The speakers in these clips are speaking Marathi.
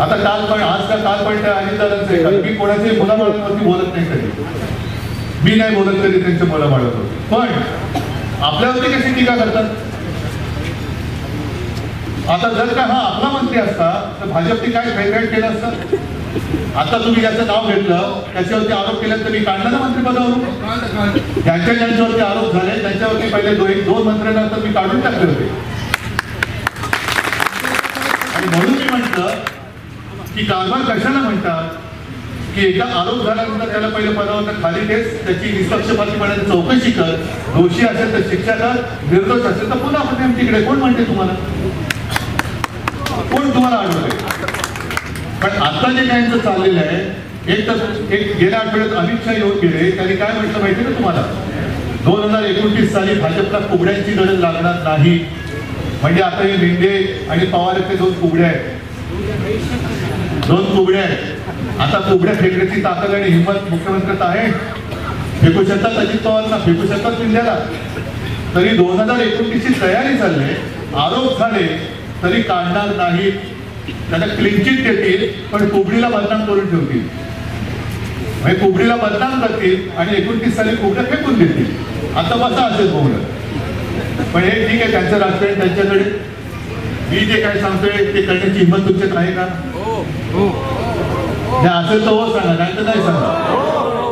आता काल पण आज का काल पण त्या अजितदादांचं आहे का? मी कोणाच्याही मुलाबाळांवरती बोलत नाही कधी. मी नाही बोलत कधी त्यांच्या मुलाबाळांवरती. पण आपल्यावरती कशी टीका करतात? आता जर का हा आपला मंत्री असता तर भाजपने काय फेवरेट केलं असतं? आता तुम्ही ज्याचं नाव घेतलं त्याच्यावरती आरोप केला तर मी काढणार ना मंत्रिपदावरून? ज्यांच्या ज्यांच्यावरती आरोप झाले त्यांच्यावरती पहिले दोन दोन मंत्र्यांना तर मी काढून टाकले होते. आणि म्हणून मी म्हटलं की कारभार कशाला म्हणतात? की एकदा आरोप झाल्यानंतर त्याला पहिले पदावर खाली तेच त्याची निष्पक्षपातीपणाने चौकशी कर. दोषी असेल तर शिक्षा कर निर्दोष असेल तर पुन्हा आपण तिकडे कोण म्हणते तुम्हाला? कोण तुम्हाला आढळतंय? पण आता जे त्यांचं चाललेलं आहे एक तर एक गेल्या आठवड्यात अमित शहा येऊन गेले त्यांनी काय म्हटलं माहिती ना तुम्हाला? दोन हजार एकोणतीस साली भाजपला कुबड्यांची गरज लागणार नाही. म्हणजे आता हे लिंडे आणि पवार ते दोन कुबड्या आहेत. दोन कुबड्या आहेत. आता कुबड्या फेकण्याची ताकद आणि हिंमत मुख्यमंत्र्यात आहे. फेकू शकतात अजित पवारांना फेकू शकतात लिंड्याला तरी दोन हजार एकोणतीसची तयारी चालली आरोप झाले तरी काढणार नाहीत. त्यांना क्लिनचिट देतील पण कुबडीला बदनाम करून ठेवतील. म्हणजे कुबडीला बदनाम करतील आणि एकोणतीस साली कुबड्या फेकून देतील. आता बसा असेल बोलणं पण हे ठीक आहे त्यांचं राजकारण त्यांच्याकडे. मी जे काय सांगतोय ते करण्याची हिंमत तुमच्यात आहे का? असेल तर हो सांगा नाही तर नाही सांगा.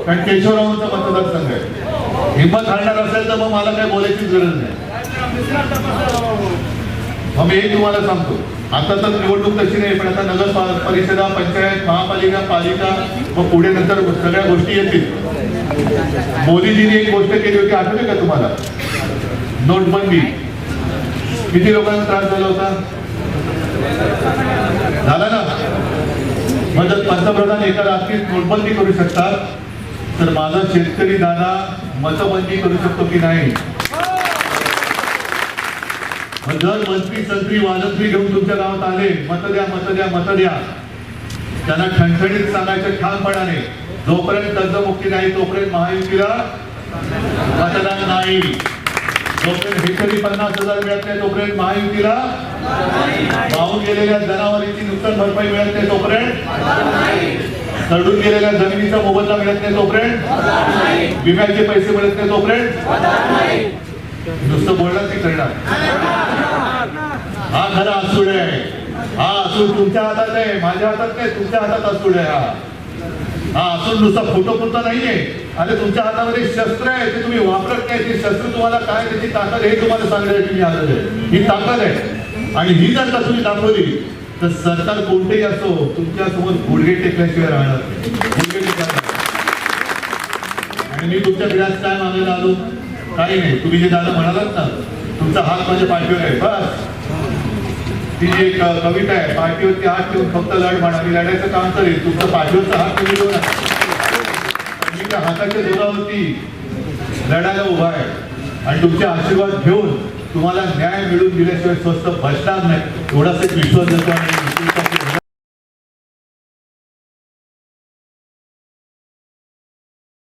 कारण केशवरावांचा मतदारसंघ आहे. हिंमत घालणार असेल तर मग मला काय बोलायचीच गरज नाही. मग मी तुम्हाला सांगतो. आता तर निवडणूक तशी नाही पण आता नगर परिषदा पंचायत महापालिका पालिका मग पुढे नंतर सगळ्या गोष्टी येतील. मोदीजींनी एक गोष्ट केली होती आठवते का तुम्हाला? नोटबंदी. किती लोकांना त्रास झाला होता? झाला ना? म्हणजे पंतप्रधान एका रात्री नोटबंदी करू शकतात. तर माझा शेतकरी दादा मतबंदी करू शकतो की नाही? जर मंत्री संत्री वाजंत्री घेऊन तुमच्या गावात आले मत द्या मत द्या मत द्या. त्यांना ठणठणीत सांगायचं ठामपणाने जोपर्यंत कर्जमुक्ती नाही तोपर्यंत महायुतीला मतदान नाही. जोपर्यंत हेक्टरी पन्नास हजार मिळत नाही तोपर्यंत महायुतीला वाहून गेलेल्या जनावरीची नुकसान भरपाई मिळत नाही तोपर्यंत. सडून गेलेल्या जमिनीचा मोबदला मिळत नाही तोपर्यंत. विम्याचे पैसे मिळत नाही तोपर्यंत. नुसतं बोलणार ते करणार. हा खरा असूड आहे. हा असूड तुमच्या हातात आहे. माझ्या हातात नाही तुमच्या हातात असूड आहे हा. हा असूड नुसता फोटो पुरता नाहीये. आणि तुमच्या हातामध्ये शस्त्र आहे ते तुम्ही वापरत नाही. ते शस्त्र तुम्हाला काय त्याची ताकद हे तुम्हाला सांगण्याची मी आलेलो आहे. ही ताकद आहे. आणि ही जर का तुम्ही दाखवली तर सरकार कोणतेही असो तुमच्यासमोर गुडघे टेकल्याशिवाय राहणार गुडघे टेकणार आणि मी तुमच्या पिढ्यात काय मागायला आलो? काही नाही. तुम्ही जे दादा म्हणालात ना तुमचा हात माझ्या पाठीवर आहे. बस. ती जी एक कविता आहे पाठीवरती हात ठेवून फक्त लढ म्हणा मी लढायचं काम करेल तुमचा पाठीवरचा हात तुम्ही तुमच्या हाताच्या जोरावरती लढायला उभा आहे. आणि तुमचे आशीर्वाद घेऊन तुम्हाला न्याय मिळून दिल्याशिवाय स्वस्त बसणार नाही. एवढाच एक विश्वास देतो आणि